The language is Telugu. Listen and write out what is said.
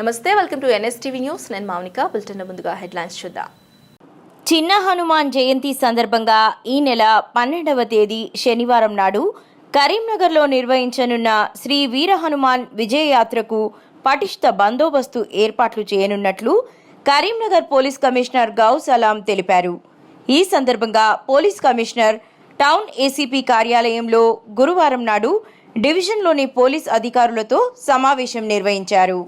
నమస్తే వెల్కమ్ టు ఎన్ఎస్టీవీ న్యూస్. నేను మౌనిక. బులెటిన్ ముందుగా హెడ్లైన్స్ చూద్దాం. చిన్న హనుమాన్ జయంతి సందర్భంగా ఈ నెల పన్నెండవ తేదీ శనివారం నాడు కరీంనగర్లో నిర్వహించనున్న శ్రీ వీర హనుమాన్ విజయయాత్రకు పటిష్ట బందోబస్తు ఏర్పాట్లు చేయనున్నట్లు కరీంనగర్ పోలీస్ కమిషనర్ గౌస్ అలాం తెలిపారు. ఈ సందర్భంగా పోలీస్ కమిషనర్ టౌన్ ఏసీపీ కార్యాలయంలో గురువారం నాడు డివిజన్లోని పోలీస్ అధికారులతో సమావేశం నిర్వహించారు.